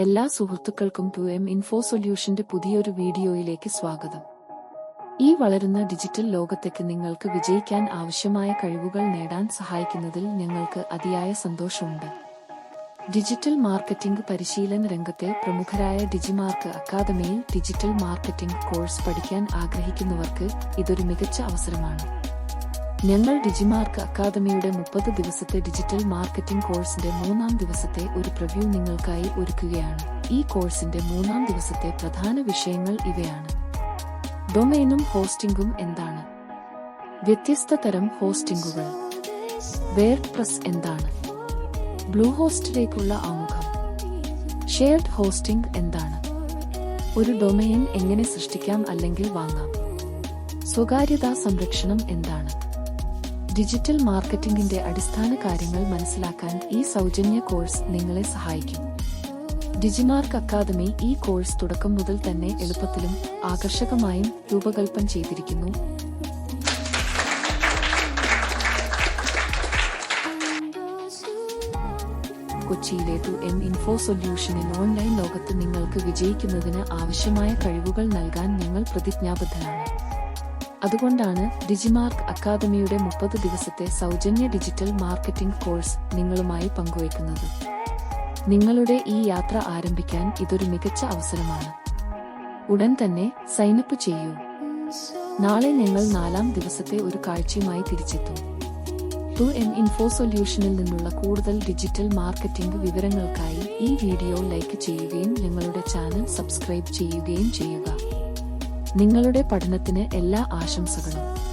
എല്ലാ സുഹൃത്തുക്കൾക്കും to M info സൊല്യൂഷന്റെ പുതിയൊരു വീഡിയോയിലേക്ക് സ്വാഗതം. ഈ വളരുന്ന ഡിജിറ്റൽ ലോകത്തേക്ക് നിങ്ങൾക്ക് വിജയിക്കാൻ ആവശ്യമായ കഴിവുകൾ നേടാൻ സഹായിക്കുന്നതിൽ ഞങ്ങൾക്ക് അതിയായ സന്തോഷമുണ്ട്. ഡിജിറ്റൽ മാർക്കറ്റിംഗ് പരിശീലന രംഗത്തെ പ്രമുഖരായ ഡിജിമാർക്ക് അക്കാദമിയിൽ ഡിജിറ്റൽ മാർക്കറ്റിംഗ് കോഴ്സ് പഠിക്കാൻ ആഗ്രഹിക്കുന്നവർക്ക് ഇതൊരു മികച്ച അവസരമാണ്. ഞങ്ങൾ ഡിജിമാർക്ക് അക്കാദമിയുടെ മുപ്പത് ദിവസത്തെ ഡിജിറ്റൽ മാർക്കറ്റിംഗ് കോഴ്സിന്റെ മൂന്നാം ദിവസത്തെ ഒരു പ്രിവ്യൂ നിങ്ങൾക്കായി ഒരുക്കുകയാണ്. ഈ കോഴ്സിന്റെ മൂന്നാം ദിവസത്തെ പ്രധാന വിഷയങ്ങൾ ഇവയാണ്. ഡൊമൈനും ഹോസ്റ്റിംഗും എന്താണ്? വ്യത്യസ്ത തരം ഹോസ്റ്റിംഗുകൾ. വേർഡ് പ്രസ് എന്താണ്? ബ്ലൂ ഹോസ്റ്റിലേക്കുള്ള ആമുഖം. ഷെയർഡ് ഹോസ്റ്റിംഗ് എന്താണ്? ഒരു ഡൊമൈൻ എങ്ങനെ സൃഷ്ടിക്കാം അല്ലെങ്കിൽ വാങ്ങാം? സ്വകാര്യതാ സംരക്ഷണം എന്താണ്? ഡിജിറ്റൽ മാർക്കറ്റിംഗിന്റെ അടിസ്ഥാന കാര്യങ്ങൾ മനസ്സിലാക്കാൻ ഈ സൗജന്യ കോഴ്സ് നിങ്ങളെ സഹായിക്കും. ഡിജിമാർക്ക് അക്കാദമി ഈ കോഴ്സ് തുടക്കം മുതൽ തന്നെ എളുപ്പത്തിലും ആകർഷകമായും രൂപകൽപ്പന ചെയ്തിരിക്കുന്നു. കൊച്ചിയിലെ ടു എം ഇൻഫോ സൊല്യൂഷനിൽ ഓൺലൈൻ ലോകത്ത് നിങ്ങൾക്ക് വിജയിക്കുന്നതിന് ആവശ്യമായ കഴിവുകൾ നൽകാൻ നിങ്ങൾ പ്രതിജ്ഞാബദ്ധരാണ്. അതുകൊണ്ടാണ് ഡിജിമാർക്ക് അക്കാദമിയുടെ മുപ്പത് ദിവസത്തെ സൗജന്യ ഡിജിറ്റൽ മാർക്കറ്റിംഗ് കോഴ്സ് നിങ്ങളുമായി പങ്കുവയ്ക്കുന്നത്. നിങ്ങളുടെ ഈ യാത്ര ആരംഭിക്കാൻ ഇതൊരു മികച്ച അവസരമാണ്. ഉടൻ തന്നെ സൈനപ്പ് ചെയ്യൂ. നാളെ ഞങ്ങൾ നാലാം ദിവസത്തെ ഒരു കാഴ്ചയുമായി തിരിച്ചെത്തും. ടു എം ഇൻഫോ സൊല്യൂഷനിൽ നിന്നുള്ള കൂടുതൽ ഡിജിറ്റൽ മാർക്കറ്റിംഗ് വിവരങ്ങൾക്കായി ഈ വീഡിയോ ലൈക്ക് ചെയ്യുകയും ഞങ്ങളുടെ ചാനൽ സബ്സ്ക്രൈബ് ചെയ്യുകയും ചെയ്യുക. നിങ്ങളുടെ പഠനത്തിന് എല്ലാ ആശംസകളും.